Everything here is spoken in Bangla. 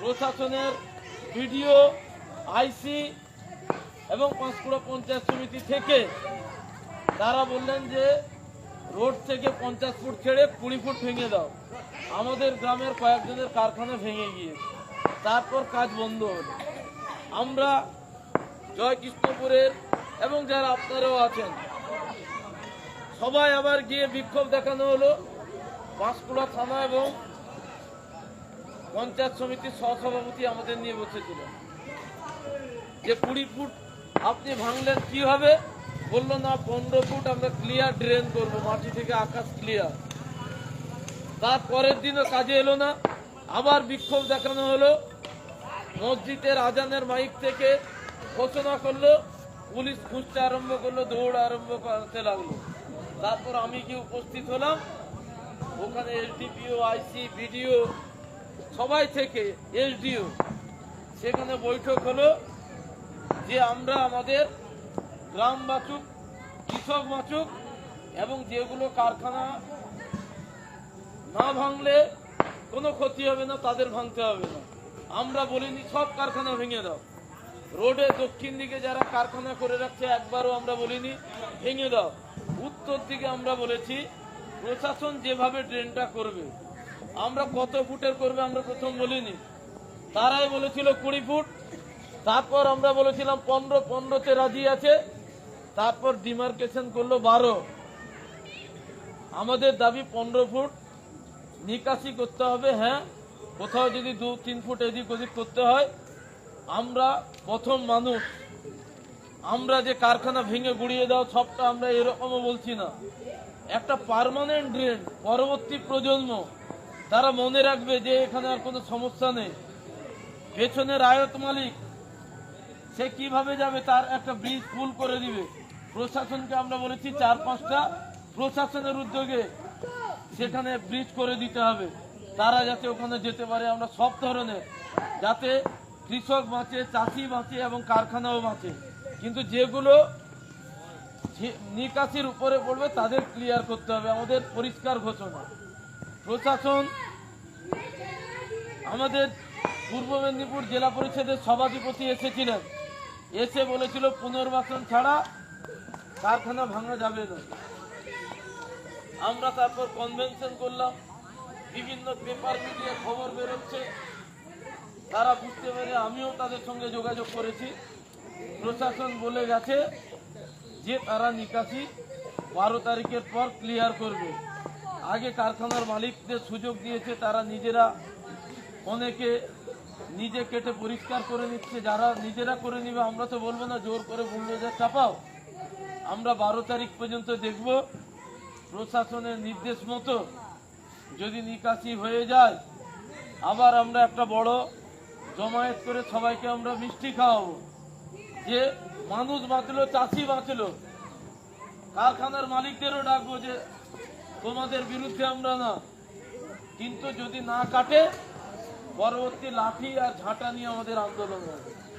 প্রশাসনের ভিডিও আইসি এবং পাঁশকুড়া পঞ্চায়েত সমিতি থেকে তারা বললেন যে, রোড থেকে পঞ্চাশ ফুট ছেড়ে কুড়ি ফুট ভেঙে দাও। আমাদের গ্রামের কয়েকজনের কারখানা ভেঙে গিয়েছে। তারপর কাজ বন্ধ হলো। আমরা জয় কৃষ্ণপুরের এবং যারা আপনারাও আছেন, সবাই আবার গিয়ে বিক্ষোভ দেখানো হলো। পাঁশকুড়া থানা এবং পঞ্চায়েত সমিতির সহসভাপতি আমাদের নিয়ে বসেছিল। যে কুড়ি ফুট আপনি ভাঙলেন কি হবে? বলল, না, পনেরো ফুট আমরা ক্লিয়ার ড্রেন করব, মাটি থেকে আকাশ ক্লিয়ার তার পরের দিনও কাজে এলো না। আবার বিক্ষোভ দেখানো হলো। মসজিদের আজানের মাইক থেকে ঘোষণা করল, পুলিশ খুঁজতে আরম্ভ করল, দৌড় আরম্ভ করতে লাগল। তারপর আমি কি উপস্থিত হলাম। ওখানে এসডিপিও আইসি, বিডিও সবাই থেকে এসডিও, সেখানে বৈঠক হলো যে আমরা আমাদের গ্রাম বাঁচুক, কৃষক বাঁচুক এবং যেগুলো কারখানা না ভাঙলে কোনো ক্ষতি হবে না, তাদের ভাঙতে হবে না। আমরা বলিনি, সব কারখানা ভেঙে দাও। রোডে দক্ষিণ দিকে যারা কারখানা করে রাখছে, একবারও আমরা বলিনি, ভেঙে দাও। উত্তর দিকে আমরা বলেছি, প্রশাসন যেভাবে ড্রেনটা করবে আমরা কত ফুটের করবে আমরা প্রথম বলিনি। তারাই বলেছিল কুড়ি ফুট, তারপর আমরা বলেছিলাম পনেরো, পনেরোতে রাজি আছে, তারপর ডিমার্কেশন করল বারো। আমাদের দাবি পনেরো ফুট, নিকাশি করতে হবে হ্যাঁ কোথাও যদি দু, তিন ফুট এদিক ওদিক করতে হয়, আমরা প্রথম মানুষ। আমরা যে কারখানা ভেঙে গুড়িয়ে দাও, সবটা আমরা এরকমও বলছি না। একটা পার্মানেন্ট ড্রেন পরবর্তী প্রজন্ম তারা মনে রাখবে যে এখানে আর কোনো সমস্যা নেই। পেছনের আয়ত মালিক, সে কীভাবে যাবে তার একটা ব্রিজ ফুল করে দিবে। প্রশাসনকে আমরা বলেছি চার পাঁচটা প্রশাসনের উদ্যোগে সেখানে ব্রিজ করে দিতে হবে। তারা যাতে ওখানে যেতে পারে, আমরা সব ধরনের, যাতে কৃষক বাঁচে, চাষি বাঁচে এবং কারখানাও বাঁচে। কিন্তু যেগুলো নিকাশির উপরে পড়বে, তাদের ক্লিয়ার করতে হবে। আমাদের পরিষ্কার ঘোষণা। প্রশাসন, আমাদের পূর্ব মেদিনীপুর জেলা পরিষদের সভাধিপতি এসেছিলেন। এসে বলেছিল, পুনর্বাসন ছাড়া কারখানা ভাঙা যাবে না। আমরা তারপর কনভেনশন করলাম। বিভিন্ন পেপার মিডিয়া খবর বেরোচ্ছে। তারা বুঝতে পেরে আমিও তাদের সঙ্গে যোগাযোগ করেছি। প্রশাসন বলে গেছে যে, তারা নিকাশি বারো তারিখের পর ক্লিয়ার করবে। আগে কারখানার মালিকদের সুযোগ দিয়েছে, তারা নিজেরা অনেকে নিজে কেটে পরিষ্কার করে নিচ্ছে, যারা নিজেরা করে নিবে, আমরা তো বলব না জোর করে বুলডোজার চাপাও। আমরা বারো তারিখ পর্যন্ত দেখব, প্রশাসনের নির্দেশ মতো যদি নিকাশি হয়ে যায়, আবার আমরা একটা বড় জমায়েত করে সবাইকে আমরা মিষ্টি খাওয়াবো। যে মানুষ বাঁচলো, চাষি বাঁচলো, কারখানার মালিকদেরও ডাকবো যে তোমাদের বিরুদ্ধে আমরা না। কিন্তু যদি না কাটে, পরবর্তী লাঠি আর ঝাঁটা নিয়ে আমাদের আন্দোলন হবে।